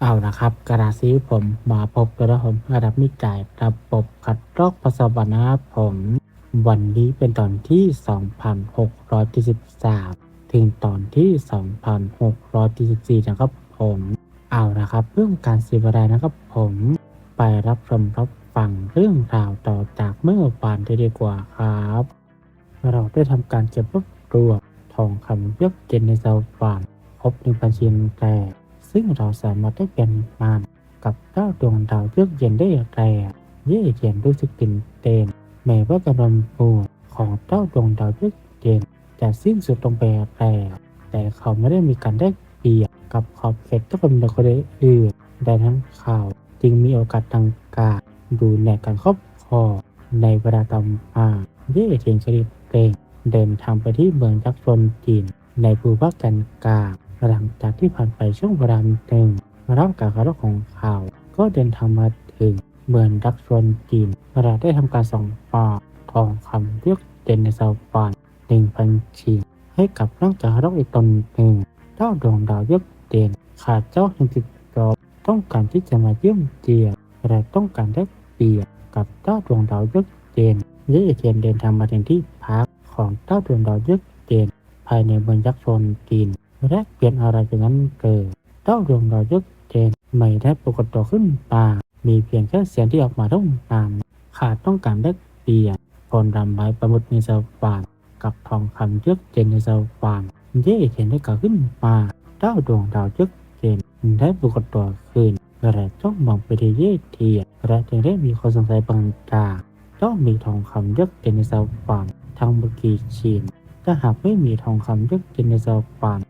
เอาละครับกระดาษสีผมมาพบกระผมระดับมิจายระบบคัดลอกภาษาบนะครับผม วันนี้เป็นตอนที่ 2673 ถึงตอนที่ 2674 นะครับผม เอาละครับเรื่องการสีบรายนะครับผมไปรับชมรับฟังเรื่องราวต่อจากเมื่อวานได้ดีกว่าครับ เราได้ทำการเก็บรวบรวมทองคำเยกเย็นในสวรรค์พบหนึ่งพันชิ้นแรก ซึ่งเราสามารถได้เปลี่ยนมันกับเจ้าดวงดาวเยือกเย็นได้แรงเย่เย็นรู้สึกตื่นเต้นแม้ว่ากำลังปูของเจ้าดวงดาวเยือกเย็นจะสิ้นสุดลงไปแล้วแต่เขาไม่ได้มีการได้เปรียบกับขอบเขตที่กำลังคนอื่นดังนั้นเขาจึงมีโอกาสทางการดูแลการครอบครองในเวลาต่อมาเย่เย็นชนิเร่งเดินทางไปที่เมืองยักษ์ชนจีนในภูมิภาคกันกลาง หลังจากที่ผ่านไปช่วงเวลาหนึ่งรับการคารของเขาก็เดินทางมาถึงเมืองดักชวนจีนเราได้ทำการส่งปอทองคำเรียกเดนในซาวปอนหนึ่งพันชิ้นให้กับนักจากรกอีกตนหนึ่งเจ้าดวงดาวเยือกเด่นขาดเจ้าแห่งจิตจบต้องการที่จะมาเยี่ยมเจียนและต้องการได้เปรียบกับเจ้าดวงดาวเยือกเด่นเย่เทียนเดินทางมาถึงที่พักของเจ้าดวงดาวเยือกเด่นภายในเมืองยักษ์ชนจีน แลกเปลี่ยนอะไรจากนั้นเกิดเต้าดวงดาวยึกเจนไม่ได้ปรากฏตัวขึ้นมามีเพียงแค่เสียงที่ออกมาต้องตามขาดต้องการแลกเปลี่ยนผลรำไม้ประมุดในสวรรค์กับทองคำยึกเจนในสวรรค์เย่เห็นได้กล่าวขึ้นมาเต้าดวงดาวยึกเจนได้ปรากฏตัวขึ้นและจ้องมองไปที่เย่เทียและจึงได้มีคนสงสัยบางอย่างต้องมีทองคำยึกเจนในสวรรค์ทั้งเมื่อกี้ชินถ้าหากไม่มีทองคำยึดกินในซาวปาน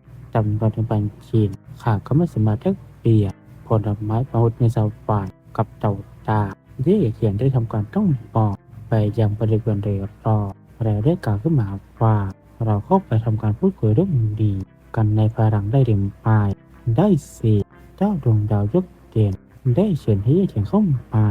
จำนวนถึงพันชิ้นข้าก็ไม่สามารถเปรียบผลไม้ประหุดในซาวปานกับเต่าตาที่เขียนได้ทำการต้องบอกไปยังบริเวณเรือรอแล้วได้กล่าวขึ้นมาว่าเราเข้าไปทำการพูดคุยเรื่องดี กันในภายหลังได้เรียมปลายได้สิเจ้าดวงดาวยกเด่นได้เชิญให้เขียนเข้ามา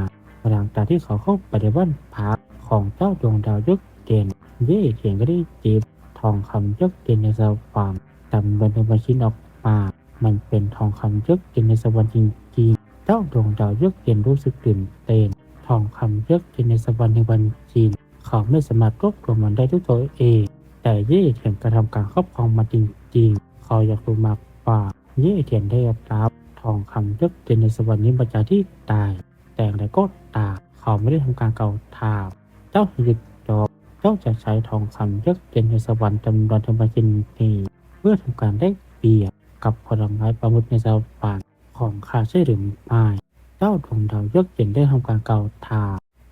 หลังจากที่เขาเข้าไปในบ้านพักของเจ้าดวงดาวยกเด่นเย่เขียนก็ได้จีบทองคำยกเย็นในสวรรค์ จำนวนเป็นชิ้นออกมา มันเป็นทองคำยกเย็นในสวรรค์จริงๆ เจ้าดวงดาวยกเย็นรู้สึกตื่นเต้น ทองคำยกเย็นในสวรรค์ในวันจีน เขาไม่สามารถรวบรวมมันได้ด้วยตัวเอง แต่เย่เทียนกระทำการครอบครองมาจริงๆ เขาอยากรู้มากว่าเย่เทียนได้รับทองคำยกเย็นในสวรรค์นี้มาจากที่ตาย แต่อะไรก็ตามเขาไม่ได้ทำการเก่าทาเจ้าหยิบจอบเจ้าจะใช้ทองคำยกเย็นในสวรรค์จำนวนธรรมชินนี เพื่อทำการได้เปรียบกับผลไม้ประมุดในสวรรค์ของข้าใช่หรือไม่ เจ้าดวงดาวยกเย็นได้ทำการเกาทา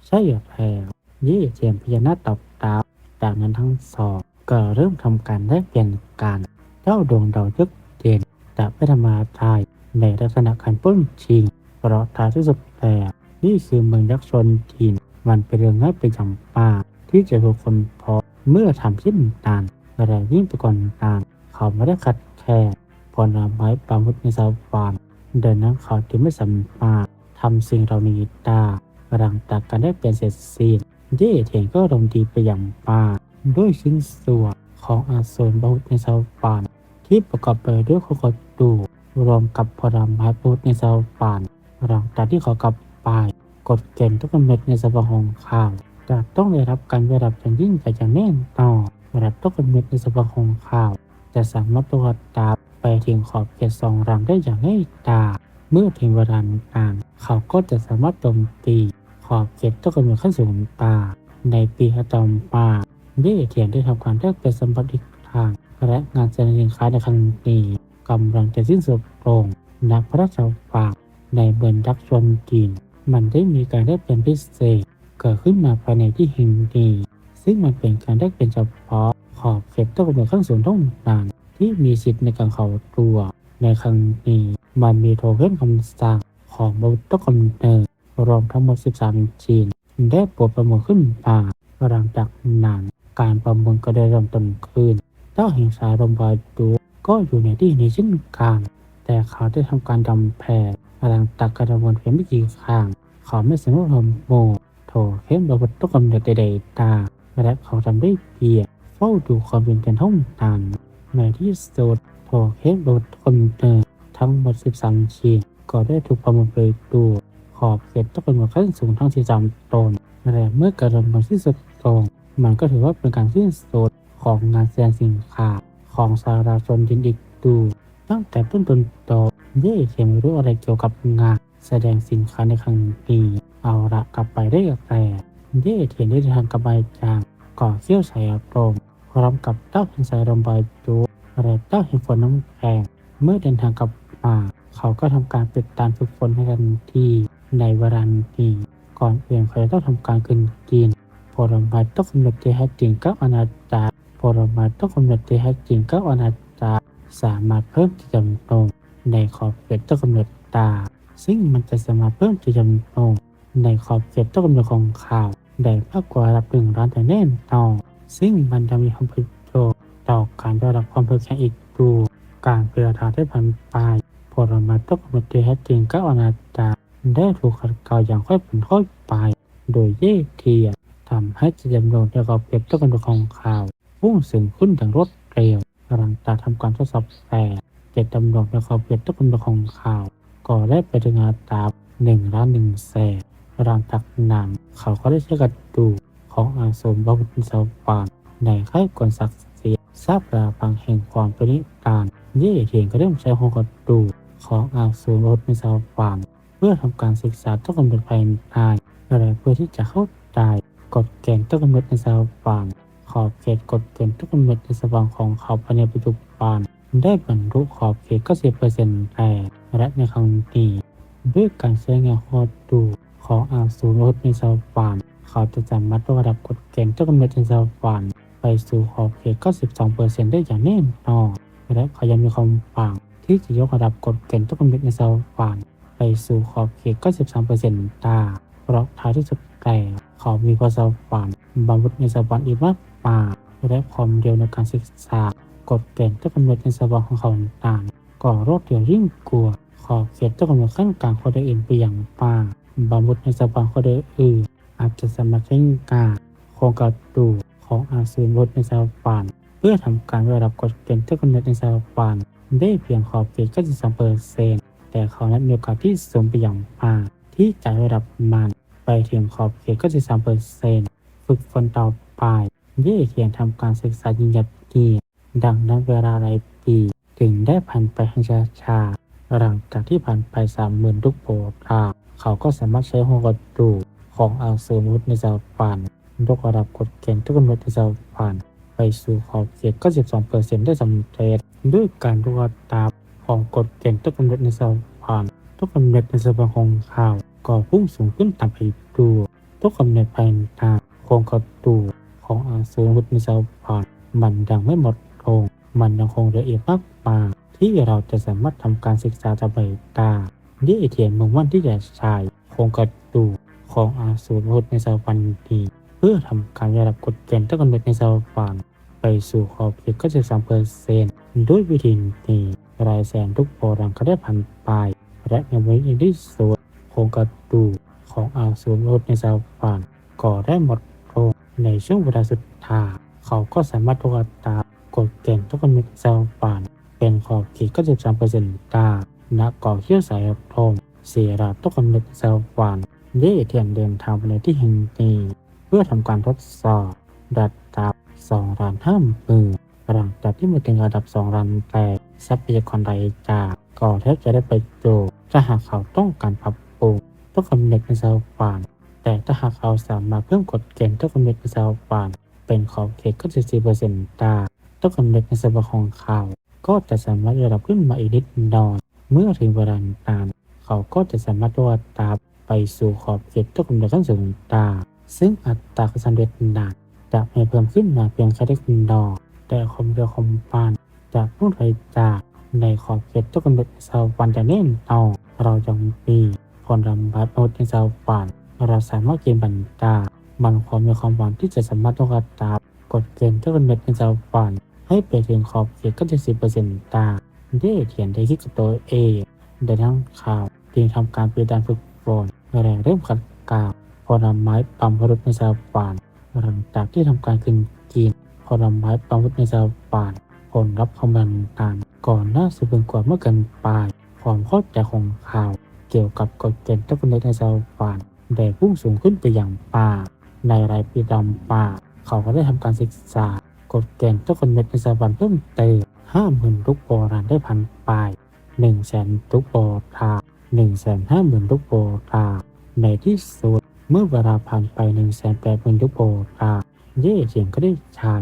ใช่หรือแพลวเย่เจียมพญานาคตอบตาจากนั้นทั้งสองก็เริ่มทำการแลกเปลี่ยนกันเจ้าดวงดาวยกเย็นจะไม่ทำมาทายในลักษณะการปล้นชิง เพราะท้ายที่สุดแล้วนี่คือเมืองยักษ์ชนจีนมันเป็นเรื่องง่ายเป็นจำปาที่จะถูกคนพบเมื่อทำเช่นนั้นแต่ยิ่งไปกว่านนั้น เขาไม่ได้ขัดแค่ผลไม้ปามุดในสวรรค์เดินนั้นเขาจึงไม่สามารถทำสิ่งเหล่านี้ได้หลังจากการได้เปลี่ยนเสร็จสิ้นเย่เทียนก็ลงดีไปอย่างมากด้วยชิ้นส่วนของอาโซนบาวุธในสวรรค์ที่ประกอบไปด้วยโคโคดูรวมกับผลไม้ปามุดในสวรรค์หลังจากที่เขากลับไปกฎเกณฑ์ทุกเม็ดในสมองข่าวจะต้องได้รับการระดับอย่างยิ่งใหญ่อย่างแน่นอนระดับทุกเม็ดในสมองข่า จะสามารถตรวจตาไปถึงขอบเขตสองรังได้อย่างง่ายดายเมื่อถึงเวลาการเขาก็จะสามารถโจมตีขอบเขตทุกเม็ดขั้นสูงตา ในปีฮัตตอมปาเย่เทียนได้ทำการแลกเปลี่ยนสัมพันธ์อีกทาง และงานแสดงสินค้าในครั้งนี้กำลังจะสิ้นสุดลงนักพระราชวังในเมืองดักชวนจีนมันได้มีการได้เป็นพิเศษเกิดขึ้นมาภายในที่แห่งนี้ซึ่งมันเป็นการได้เป็นเฉพาะ ขอบเขตต้องเป็นขั้นสูงต้องนานที่มีสิทธิ์ในการเข้าตัว ในครั้งนี้มันมีโทเค็นคำสั่งของบริษัทคอมพิวเตอร์รวมทั้งหมด 13 ชิ้นได้ปลดประมูลขึ้นมาหลังจากนั้นการประมูลก็ได้เริ่มต้นขึ้นเจ้าแห่งสายลมบอยดูก็อยู่ในที่นี้เช่นกันแต่เขาได้ทำการดำแพรหลังจากการประมูลเพียงไม่กี่ครั้งเขาไม่สามารถทำโมโถเข้มระบบต้องกำเนิดใดๆตาและเขาทำได้เพียง เฝ้าดูความเป็นเป็นห้องนั้นในที่สุดโถเข้มระบบคอมพิวเตอร์ทั้งหมด 13ชิ้นก็ได้ถูกประเมินไปดูขอบเขตต้องเป็นขั้นสูงทั้งที่จำตนและเมื่อการะดมมันที่สุดตรงมันก็ถือว่าเป็นการสิ้นสุดของงานแสดงสินค้าของสาราชนยินอีกดูตั้งแต่ต้นจนโตเย่เทียมรู้อะไรเกี่ยวกับงานแสดงสินค้าในครั้งนี้เอาละกลับไปได้กับแต่เย่เทียนได้ทางกลับไปจางก่อเขี้ยวใส่อารมณ์ พร้อมกับเต้าเห็นสายลมใบจูและเต้าเห็นฝนน้ำแข็งเมื่อเดินทางกลับมาเขาก็ทำการปิดการฝึกฝนให้ทันที่ในวลานี้ก่อนเอื่นเขาจะต้องทำการกินกินผลไม้ต้องกำหนดที่แท้จริงก็อาณาจักรผลไม้ต้องกำหนดที่แท้จริงก็อาณาจักรสามารถเพิ่มที่จำนงในขอบเขตต้องกำหนดตา ซึ่งมันจะสามารถเพิ่มที่จำนงในขอบเขตต้องกำหนดของข่าวได้มากกว่าระดับหนึ่งร้านแต่แน่นอน ซึ่งมันจะมีความประโยชน์ต่อการได้รับความเพลิดเพลินอีกดูการเปลี่ยทางได้ผ่านไปผลไม้ต้องกำหนดที่แท้จริงก็อาณาจักรได้ถูกขัดเกลาอย่างค่อยเป็นค่อยไป โดยเย่เทียทำให้จำนวนในขอบเขตต้องกำหนดของข่าวพุ่งสูงขึ้นอย่างรวดเร็วหลังจากทำการทดสอบแต่เจ็ดจำนวนในขอบเขตต้องกำหนดของข่าว ก็ได้ไปถึงอัตราหนึ่งล้านหนึ่งแสนหลังจากนั้นเขาก็ได้ใช้กระดูก ของอาสมบวรสวรรค์ในค่ายกวนศักดิ์สิทธิ์ทราบราบางแห่งความปณิตานเย่เทียนก็เริ่มใช้หัวกระดูของอาสมบวรสวรรค์เพื่อทำการศึกษาต้องกำหนดภายในและเพื่อที่จะเข้าใจกฎเกณฑ์ต้องกำหนดในสวรรค์ขอบเขตกฎเกณฑ์ต้องกำหนดในสวรรค์ของเขาภายในปัจจุบันได้บรรลุขอบเขต90%แต่และในครั้งนี้ด้วยการใช้งานฮอดดูของอาสูรถในสวรรค์ เขาจะสามารถยกระดับกฎเกณฑ์เจ้ากำเนิดในสวรรค์ไปสู่ขอบเขต92%ได้อย่างแน่นอนและเขายังมีความฝังที่จะยกระดับกฎเกณฑ์เจ้ากำเนิดในสวรรค์ไปสู่ขอบเขต93%ได้เพราะท้ายที่สุดแล้วเขามีพรสวรรค์บำรุในสวรรค์อีกมากมายและความเร็วในการศึกษากฎเกณฑ์เจ้ากำเนิดในสวรรค์ของเขาต่างๆก็รวดเร็วยิ่งกว่าขอบเขตต้องกำหนดขั้นกลางคนใดอื่นไปอย่างป่าบามุดในสปางคนใดอื่น อาจจะสามารถใช้การโครงกระดูกของอาซูนบดในสปานเพื่อทำการระดับกฎเกณฑ์ที่กำหนดในสปานได้เพียงขอบเขต93เปอร์เซ็นต์แต่เขานั้นมีโอกาสที่สูงไปอย่างมากที่จะระดับมันไปถึงขอบเขต93เปอร์เซ็นต์ฝึกฝนต่อไปเย่เขียนทำการศึกษายิงยับกีดังนั้นเวลาหลายปีถึงได้ผ่านไปให้ช้าหลังจากที่ผ่านไปสามหมื่นลูกโป่งเขาก็สามารถใช้หัวกระดูก ของอัลเซอร์มุดในซาวปานยกระดับกฎเกณฑ์ทุกกำหนดในซาวปาน ไปสู่ขอบเขต92%ได้สำเร็จด้วยการระดับของกฎเกณฑ์ทุกกำหนดในซาวปานทุกกำหนดในสภาของข่าว ก็พุ่งสูงขึ้นตามไปดูทุกกำหนดภายในทางโครงกระดูกของอัลเซอร์มุดในซาวปาน มันยังไม่หมดลงมันยังคงลืออีกมากมายที่เราจะสามารถทำการศึกษาจากใบตาที่เทียนมุ่งมั่นที่จะใช้โครงกระดูก ของอาสูรโหดในสาวรรค์นี้เพื่อทำการระดับกฎเกณฑ์ต้อกำหนดในสาวรรค์ไปสู่ขอบเขต93เปอร์เซ็นต์ด้วยวิธีนี้รายแสนทุกโปรังก็ได้ผ่านไป และยังไม่ยังที่สุดโครงกระดูกของอาสูรโหดในสาวรรค์ก็ได้หมดลงในช่วงเวลาสุดท้ายเขาก็สามารถตรวจตามกฎเกณฑ์ต้องกำหนดในสวรรค์เป็นขอบเขต93เปอร์เซ็นต์ตาณเกาะเขี้ยวสายทองเสียราตกกำเนิดสวรร ค์เย่เทียนเดินทางไปในที่แห่งนี้ เพื่อทำการทดสอบระดับ2ล้านห้าหมื่นหลังจากที่มาถึงระดับ2ล้านแปดทรัพยากรรายจากก็แทบจะได้ไปโจทย์ถ้าหากเขาต้องการปรับปรุงตกกำเนิดในสวรรค์แต่ถ้าหากเขาสามารถเพิ่มกฎเกณฑ์ตกกำเนิดในสวรรค์เป็นขอบเขตก็จะ4เปอร์เซ็นต์ได้ตกกำเนิดในสวรรค์ของเขาก็จะสามารถระดับขึ้นมาอีกนิดหน่อยเมื่อถึงเวลานั้นเขาก็จะสามารถตัวตา ไปสู่ขอบเขตทุกกำเนิดขั้นสูงตา ซึ่งอัตราการสำเร็จหนักจะไม่เพิ่มขึ้นมาเพียงแค่เล็กน้อยแต่ความเร็วความปานจะพุ่งไปจากในขอบเขตทุกกำเนิดสาววันจะแน่นอนเราจะมีผลรำบัดโนดในสาววันเราสามารถเกณฑ์บันดามันความมีความหวังที่จะสามารถต้องการตามกฎเกณฑ์ทุกกำเนิดในสาววันให้ไปถึงขอบเขตก็จะสิบเปอร์เซ็นต์ตาได้เขียนได้คิดกับตัวเองได้ทั้งข่าวเพียงทำการเปลี่ยนการฝึก แรงเริ่มขัดกาวผลไม้ปั๊มพรุษในสาวปานหลังจากที่ทำการขึ้นกินผลไม้ปั๊มพรุษในสาวปานผลรับคำบันตานก่อนหน้าสุดเป็นกว่าเมื่อกันปลายความเข้าใจของเขาว เกี่ยวกับกฎเกณฑ์ต้องในสวรรค์ได้พุ่งสูงขึ้นไปอย่างป่า ในรายปีดำป่า เขาก็ได้ทำการศึกษากฎเกณฑ์ต้องในสวรรค์เพิ่มเติมห้าหมื่นลูกโบราณได้พันปลายหนึ่งแสนลูกโบราณ หนึ่งแสนห้าหมื่นลูกโบราในที่สุดเมื่อเวลาผ่านไปหนึ่งแสนแปดหมื่นลูกโบราเย่เฉียงก็ได้ใช้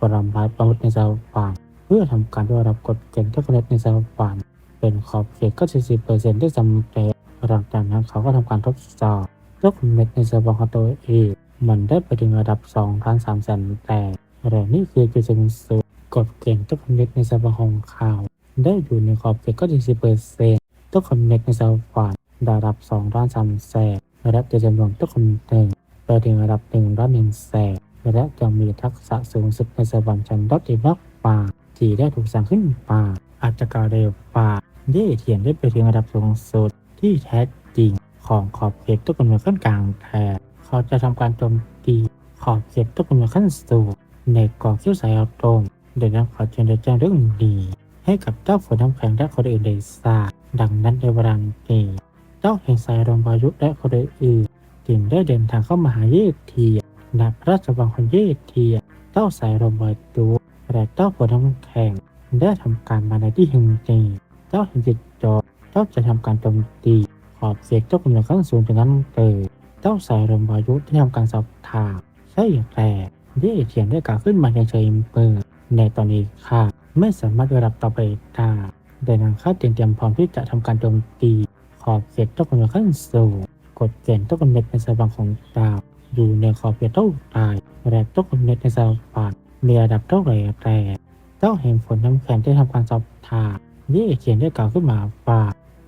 ปรำร้ายประมุขในสวรรค์เพื่อทำการด้รับกฎเกณฑ์ต้องในสวรรค์เป็นขอบเขตก็ 40%ได้สำเร็จหลังจากนั้นเขาก็ทำการทดสอบยกเม็ดในเซอร์ฟของตัวเองมันได้ไปถึงระดับ2ล้าน3แสนแต่และนี่คือจุดสูงสุดกฎเกณฑ์ต้องเม็ดในเซอร์ฟของเขาได้อยู่ในขอบเขตก็ 40%ต้องคอนเนคในเซอร์ฟระดับ2ล้าน3แสนและจะจำนวนต้องคนเนคไปถึงระดับ1ล้าน1แสนและจะมีทักษะสูงสุดในเซอร์ชั้นดอทอีนอกป่าที่ได้ถูกสั่งขึ้นป่าอาจจะกล่าวได้ว่าเย่เทียนได้ไปถึงระดับสูงสุดที่แท้จริงของขอบเขตทุกคนเมืองขั้นกลางแทนเขาจะทำการโจมตีขอบเขตทุกคนเมืองขั้นสูงในกองเขี้ยวสายอัตโมเดี๋ยวนั้นเขาจึงได้แจ้งเรื่องนี้ ให้กับเจ้าฝนน้ำแข็งและคนอื่นได้ทราบดังนั้นในเวลานี้เจ้าแห่งสายลมพายุและคนอื่นจึงได้เดินทางเข้ามาหาเยเทียนณพระราชวังของเยเทียเจ้าสายลมพายุและเจ้าฝนน้ำแข็งได้ทำการมาในที่แห่งนี้เจ้าเห็นจิตจอเจ้าจะทำการโจมตีขอบเขตเจ้ากำลังขั้นสูงจากนั้นเกิดเจ้าสายลมพายุที่ทำการสอบถามใช่อย่างไรเย่เทียนได้กล่าวขึ้นมาในเชิงเปิดในตอนนี้ค่ะ ไม่สามารถได้รับต่อไปได้แต่นางข้าเตรียมเตรียมพร้อมที่จะทำการโจมตีขอบเขตเจ้ากำลังขั้นสูงกฎเกณฑ์เจ้ากำลังเป็นสบังของดาว อยู่ในขอบเขตเท่าตายและเจ้ากำลังในสบังมีระดับเท่าไหร่แต่เจ้าแห่งฝนน้ำแข็งได้ทำการสอบถามเย่เขียนได้กล่าวขึ้นมาว่า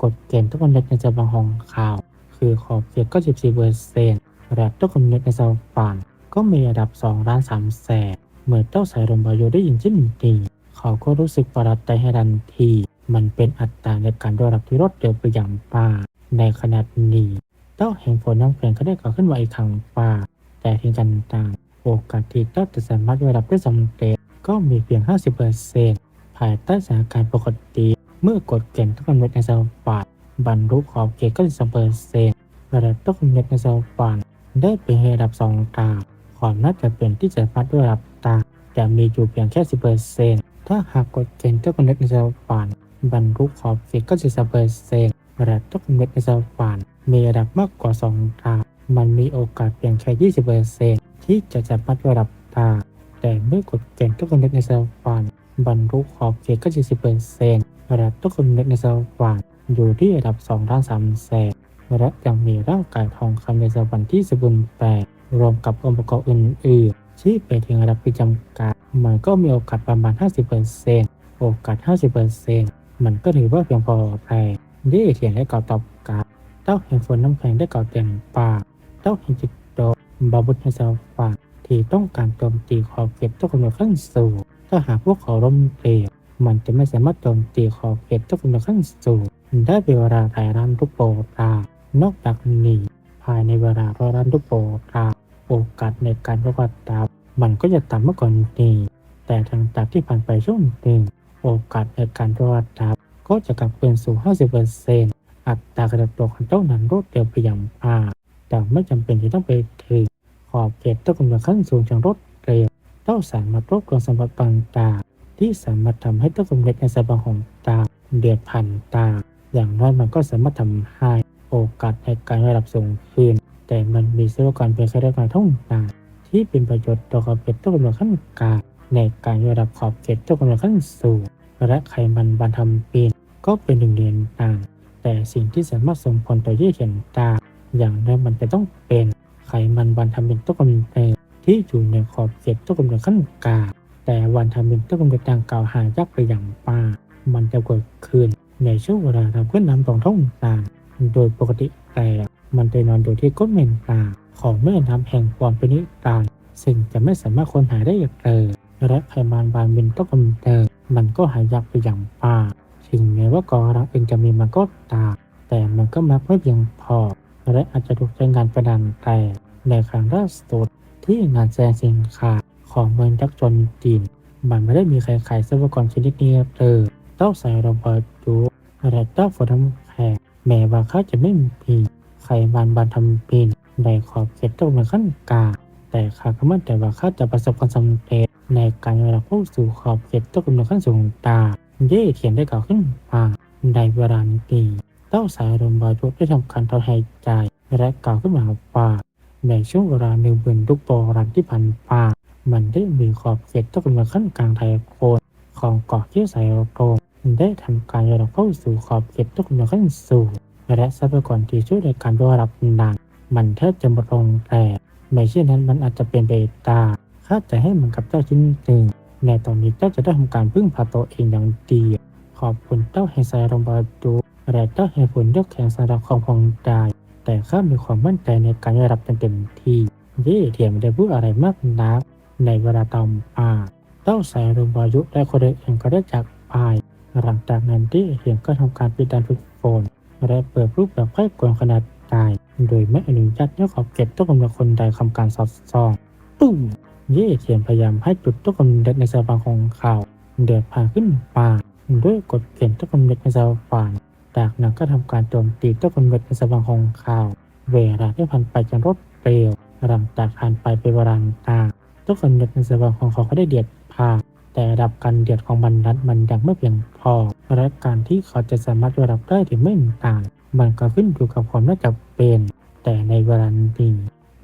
กฎเกณฑ์ทุกคนในจะบังของข่าว คือขอบเขตก็14เปอร์เซ็นต์และทุกคนในจะฝันก็มีระดับ2ล้าน3แสนเมื่อเจ้าสายลมบายุได้ยินเช่นนี้ เขาก็รู้สึกประหลาดใจให้ทันที มันเป็นอัตราในการได้รับที่รวดเร็วไปอย่างป่า ในขณะนี้เจ้าแห่งฝนน้ำแข็งก็ได้กล่าวขึ้นมาอีกครั้งป่า แต่ที่กันต่างโอกาสที่เจ้าจะสามารถได้รับได้สำเร็จก็มีเพียง 50%ภายใต้สถานการณ์ปกติ เมื่อกดเกณฑ์ทุกคนดในสปาร์บรรลุขอบเขตก็จะเปอร์เซ็นต์ระดับทุกคนในสปาร์ได้เป็นระดับ2ตาความน่าจะเป็นที่จะพัดด้วยระดับตาแต่มีอยู่เพียงแค่10% ถ้าหากกดเกณฑ์ทุกคนในสปาร์บรรลุขอบเขตก็จะเปอร์เซนต์ระดับทุกคนในสปาร์มีระดับมากกว่า2ตามันมีโอกาสเพียงแค่20%ที่จะจัดพัดระดับตาแต่เมื่อกดเกณฑ์ทุกคนในสวรรค์บรรลุขอบเขตก็จะสิบเปอร์เซนระดับทุกคนในสวรรค์อยู่ที่ระดับ2ล้าน3แสนและยังมีร่างกายทองคำในสวรรค์ที่สมบูรณ์แบบรวมกับองค์ประกอบอื่นๆที่ไปถึงระดับพิจำกัด มันก็มีโอกาสประมาณ 50%โอกาส 50%มันก็ถือว่าเพียงพอแต่ได้เถียงได้กล่าวตอบกลับเต้าแห่งฝนน้ำแข็งได้กล่าวเต็มปากเต้าแห่งจิตโตบาบุตในสวรรค์ที่ต้องการโจมตีขอบเขตทุกคนขั้นสูงถ้าหากพวกเขาล้มเหลวมันจะไม่สามารถโจมตีขอบเขตทุกคนขั้นสูงได้เป็นเวลาหลายล้านทุกโปรตานอกจากนี้ภายในเวลาร้อยล้านทุกโปรตาโอกาสในการประวัติตาม มันก็จะต่ำเมื่อก่อนนี้แต่ทางจากที่ผ่านไปช่วงหนึ่งโอกาสในการประวัติตาก็จะกลับคืนสู่ 50%อัตรากระโดดตัวของเจ้านั้นรวดเร็วไปอย่างมากแต่ไม่จำเป็นที่ต้องไปถึงขอบเขตทุกคนขั้นสูงอย่างรวดเร็วเจ้าสามารถรวบรวมสมบัติต่างๆที่สามารถทำให้ต้นสมเด็จในสมบัติของตาเดือดพันตา อย่างน้อยมันก็สามารถทำให้โอกาสในการได้รับสูงขึ้น แต่มันมีเสื่อการเป็นแค่ได้การท่องตา ที่เป็นประโยชน์ต่อขอบเขตต้นกำลังขั้นกลางในการได้รับขอบเขตต้นกำลังขั้นสูงและไขมันบรรทำปีนก็เป็นหนึ่งเรียนต่าง แต่สิ่งที่สามารถส่งผลต่อเยื่อเห็นตา อย่างน้อยมันจะต้องเป็นไขมันบรรทำเป็นต้นกำลังที่อยู่ในขอบเขตต้นกำลังขั้นกลางแต่วันทำเป็นต้นกำเนิดดังกล่าวหายากไปอย่างป่ามันจะเกิดขึ้นในช่วงเวลาทำขึ้นน้ำตรงท้องต่างโดยปกติแต่มันจะนอนอยู่ที่ก้นเมนตา ของแม่น้ำแห่งความเป็นนิรันดร์ซึ่งจะไม่สามารถค้นหาได้อีกเลยและไขมันบานเป็นต้นกำเนิดมันก็หายากไปอย่างป่าถึงแม้ว่ากองรังเองจะมีมันก็ตามแต่มันก็มักไม่เพียงพอ และอาจจะถูกใช้งานประดันแต่ในครั้งล่าสุดที่งานแสดงสินค้าของเมืองยักษ์จนจีนมันไม่ได้มีใครขายทรัพยากรชนิดนี้เลยเต้าสายระเบิดดูและเจ้าฝนทำแขกแม้ว่าเขาจะไม่มีใครบานบานทำป็น ในขอบเขตตกในขั้นกลางแต่ข้าก็มั่นใจว่าเขาจะประสบความสำเร็จในการยรับเข้าสู่ขอบเขตตกในขั้นสูงตา เย่เทียนได้กล่าวขึ้นมาในเวลานี้เต้าสายลมบายุได้ทำการถอนหายใจ และกล่าวขึ้นมาว่าในช่วงเวลาหนึ่งเบือนทุกโบราณที่ผ่านมามันได้มีขอบเขตตกในขั้นกลางไทยโคนของเกาะที่สายโตมได้ทำการยรับเข้าสู่ขอบเขตตกในขั้นสูงและทรัพยากรที่ช่วยในการยรับนาน มันแทบจะหมดลงแต่ไม่เช่นนั้นมันอาจจะเป็นไปตาคาดจะให้เหมือนกับเจ้าชิ้นหนึ่งในตอนนี้เจ้าจะได้ทำการพึ่งพาตัวเองอย่างดี ขอบคุณเจ้าแห่งสายลมบาดูและเจ้าแห่งฝนเลือกแข่งสำหรับของพองได้ แต่ข้ามีความมั่นใจในการได้รับเต็มที่เย่เทียมไม่ได้พูดอะไรมากนัก ในเวลาต่อมาเจ้าสายลมบายุและคนอื่นก็ได้จากไปหลังจากนั้นที่เทียมก็ทำการปิดดันฝึกฝนและเปิดรูปแบบไข้กวนขนาด ใหญ่โดยไม่อนุญาตให้ขอบเขตต้องกำลังคนใดทำการสอดส่องตุ้มเย่เทียนพยายามให้จุดต้นกำเนิดในสาฟังของเขาเดือดผ่านขึ้นป่าด้วยกฎเกณฑ์ต้นกำเนิดในสาฟังจากนั้นก็ทำการโจมตีต้นกำเนิดในสาฟังของเขาเวลาได้ผ่านไปจนรวดเร็วหลังจากผ่านไปเป็นเวลาตาต้นกำเนิดในสาฟังของเขาก็ได้เดือดผ่าแต่ระดับการเดือดของมันนั้นมันยังไม่เพียงพอและการที่เขาจะสามารถระดับได้หรือไม่ต่าง มันก็ขึ้นอยู่กับความน่าจะเป็น แต่ในเวลานี้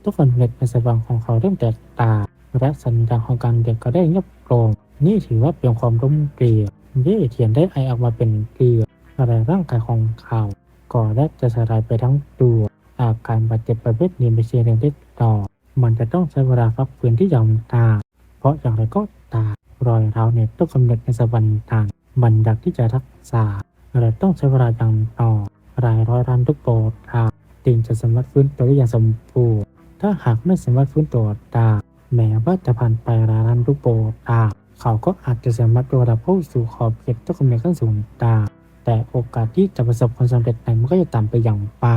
ต้นกำเนิดในสายฟังของเขาเริ่มแตกต่างและสัญญาของการเด็กก็ได้เงียบลงนี่ถือว่าเป็นความร่มเกลียวเย่เทียนได้ไอออกมาเป็นเกลียวอะไรร่างกายของเขาก็ได้จะสลายไปทั้งตัวอาการบาดเจ็บประเภทนี้ไม่ใช่เรื่องที่ต่อ มันจะต้องใช้เวลาพักฟื้นที่ยาวนานเพราะอย่างไรก็ตามรอยร้าวในต้นกำเนิดในสวรรค์ต่างมันดักที่จะรักษาและต้องใช้เวลาอย่างต่อ รายร้อยล้านทุกโปรดครับจึงจะสามารถฟื้นตัวได้อย่างสมบูรณ์ ถ้าหากไม่สามารถฟื้นตัวได้แม้ว่าจะผ่านไปราลันทุกโปรตาเขาก็อาจจะสามารถระดับเข้าสู่ขอบเขตต้นกำเนิดขั้นสูงตาแต่โอกาสที่จะประสบความสำเร็จนั้นมันก็จะต่ำไปอย่างป่า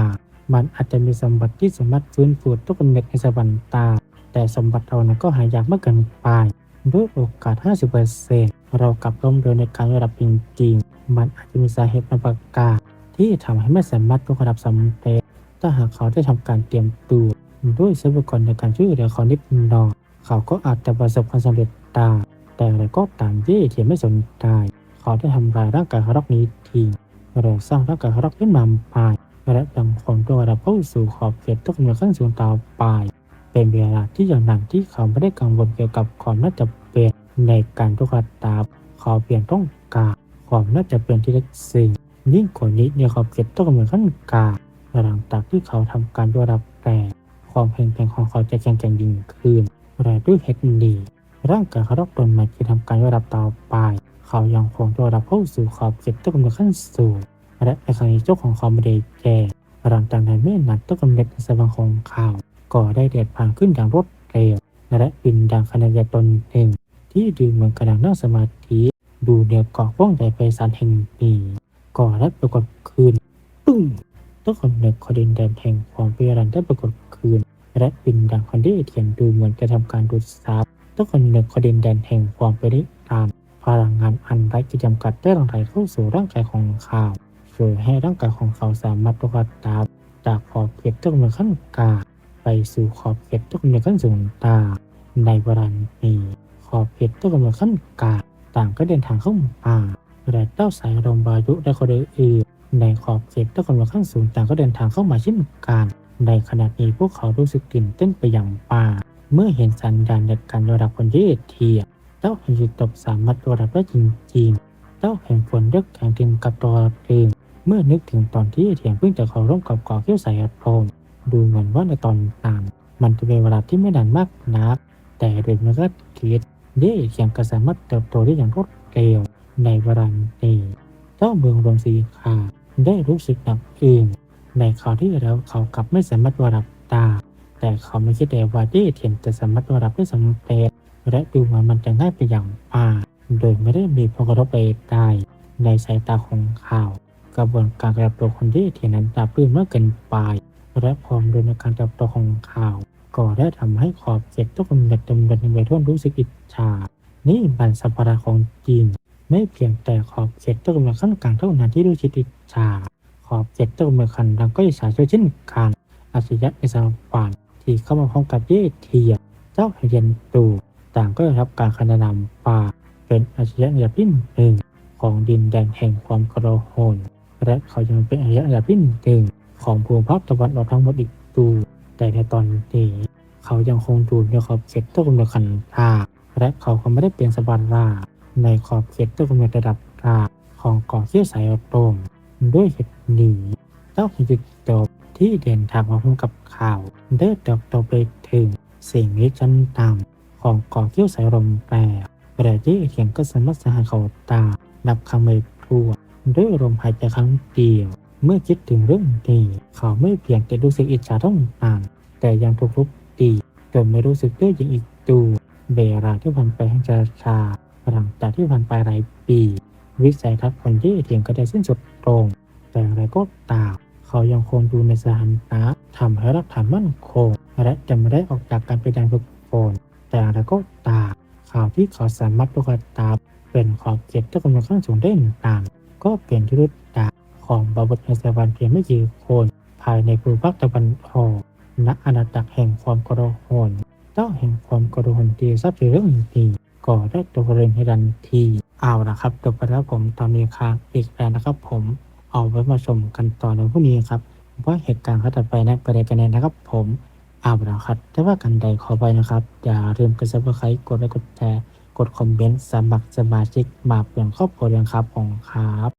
มันอาจจะมีสมบัติที่สามารถฟื้นฟูต้นกำเนิดในสวรรค์ตา แต่สมบัติเรานั้นก็หายากมากเกินไปด้วยโอกาส 50%เรากลับล้มเหลวในการระดับจริงๆ มันอาจจะมีสาเหตุบางประการ ที่ทำให้ไม่สามารถยกระดับสำเร็จ ถ้าหากเขาได้ทำการเตรียมตัวด้วยทรัพยากรในการช่วยเหลือเขานิดหน่อยเขาก็อาจจะประสบความสำเร็จได้ แต่อะไรก็ตามที่เทียนไม่สนใจเขาได้ทำลายร่างกายฮารอกนี้ทิ้งเราสร้างร่างกายฮารอกขึ้นมาใหม่และยังคงตัวระดับเข้าสู่ขอบเขตต้นกำเนิดขั้นสูงต่อไป เป็นเวลาที่ยาวนานที่เขาไม่ได้กังวลเกี่ยวกับความน่าจะเป็นในการทุกขตาเขาเปลี่ยนต้องการความน่าจะเป็นที่เล็กสิ่ง ยิ่งกว่านี้ในขอบเขตต้นกำเนิดขั้นกลางหลังจากที่เขาทำการยกระดับแต่ความแข็งแกร่งของเขาจะแข็งแกร่งยิ่งขึ้นและด้วยเทคนิคร่างกายเขารอกตนใหม่ที่ทำการยกระดับต่อไป เขายังคงยกระดับเข้าสู่ขอบเขตต้นกำเนิดขั้นสูงและในครั้งนี้เจ้าของเขาไม่ได้แก่หลังจากนั้นไม่นานต้นกำเนิดในสวงของเขาก็ได้เด็ดผ่านขึ้นอย่างรวดเร็วและบินดังขนาดใหญ่ตนหนึ่งที่ดูเหมือนกำลังนั่งสมาธิดูเหนือเกาะว่องใหญ่ไปสารแห่งนี้ ก่อและปรากฏคืนปึ้งต้นกำเนิดคอดินแดนแห่งความเปรันได้ปรากฏคืน และบินดังคอนเดเทียนดูเหมือนจะทำการดูดซับต้นกำเนิดคอดินแดนแห่งความไปได้ตามพลังงานอันไร้ขีดจำกัดได้หลั่งไหลเข้าสู่ร่างกายของเขาช่วยให้ร่างกายของเขาสามารถประกอบตามจากขอบเขตต้นกำเนิดขั้นกลางไปสู่ขอบเขตต้นกำเนิดขั้นสูงตาในวลานี้ขอบเขตต้นกำเนิดขั้นกลางต่างก็เดินทางเข้ามา และเต้าสายลมบายุและคนอื่นในขอบเขตตะกอนข้างสูงต่างก็เดินทางเข้ามาเช่นกัน ในขณะนี้พวกเขารู้สึกตื่นเต้นไปอย่างป่า เมื่อเห็นสัญญาณในการระดับคนที่เทียบเจ้าแห่งยุตบสามารถระดับได้จริงๆเจ้าแห่งฝนเลือกแข่งถึงกับตัวเองเมื่อนึกถึงตอนที่เทียงเพิ่งจะเข้าร่วมกับก่อเขี้ยวสายอัดโพมดูเหมือนว่าในตอนนั้นมันจะเป็นเวลาที่ไม่นานมากนัก แต่โดยมันก็คิดเย่เทียงก็สามารถเติบโตได้อย่างรวดเร็ว ในวลานี้เจ้าเมืองรวมสีขาได้รู้สึกหนักอึ้งในข่าวที่แล้วเขากลับไม่สามารถวรับตา แต่เขาไม่คิดเลยว่าที่เทียนจะสามารถวรับได้สำเร็จและดูเหมือนมันจะง่ายไปอย่างป่าโดยไม่ได้มีผลกระทบใดๆในสายตาของเขากระบวนการกระโตของที่เทียนนั้นราบรื่นมากเกินไป และพร้อมด้วยในการเติบโตของเขาก็ได้ทำให้ขอบเขตทุกคนเด็ดดำเนินไปท่วรู้สึกอิจฉานี่มันสัมภาระของจริง ไม่เพียงแต่ขอบเขตตะกุมขั้นกลางเท่านั้นที่ดูชิติชา ขอบเขตตะกุมขันดังก็อิสาช่วยเช่นกันอาชญะในสารฝันที่เข้ามาพร้อมกับเย่เทีย เจ้าเย็นตูต่างก็ได้รับการขนานนามป่า เป็นอาชญะอันดับที่หนึ่งของดินแดนแห่งความกระโหนและเขายังเป็นอาชญะอันดับที่หนึ่งของภูมิภาคตะวันออกทั้งหมดอีกดูแต่ในตอนนี้เขายังคงดูในขอบเขตตะกุมขันธาและเขาก็ไม่ได้เปลี่ยนสบันรา ในขอบเขตตะกุมระดับราของเกาะเขี้ยวสายโตมด้วยเหตุนี้เจ้าหินจิตจบที่เดินทางมาพร้อมกับข่าวเดินดอกตไปถึงสิ่งนี้ชั้นต่ำของเกาะเขี้ยวสายลมแปรประเทศเถียงก็สามารถสหเขาตานับคำไม่ทั่วด้วยลมหายใจครั้งเดียว เมื่อคิดถึงเรื่องนี้เขาไม่เพียงแต่รู้สึกอิจฉาต้องต่างแต่ยังถูกทุบตีจนไม่รู้สึกด้วยยังอีกตัวเวลาที่ผ่านไปให้ช้าชาหลังจากที่ผ่านไปหลายปี วิสัยทัศน์คนที่เถียงก็ได้สิ้นสุดตรงแต่อะไรก็ตามเขายังคงดูในสถานะทำให้รักฐานมั่นคง และจะไม่ได้ออกจากการเป็นการฝึกฝนแต่อะไรก็ตามข่าวที่เขาสามารถประกาศตามเป็นขอบเขตที่กำลังข้างสูงได้ต่างก็เปลี่ยนที่รุดดาของบาบดในสวรรค์เพียงไม่กี่คนภายในภูมิภาคตะวันออกณอาณาจักรแห่งความกระหนเจ้าแห่งความกระหนตีทราบถึงเรื่องนี้ ก็ได้ตัวเรงให้ดันทีเอาละครับจบไปแล้วผมตอนนี้ครับอีกแล้วนะครับ ผมเอาไว้มาชมกันต่อในพรุ่งนี้ครับว่าเหตุการณ์เขาตัดไปนะประเด็นกันแน่นะครับ ผมเอาละครับแต่ว่ากันใดขอไปนะครับ อย่าลืมกดซับสไครต์กดไลค์กดแชร์กดคอมเมนต์สมัครสมาชิกมาเปลี่ยนครอบครัวเรียนครับผมครับ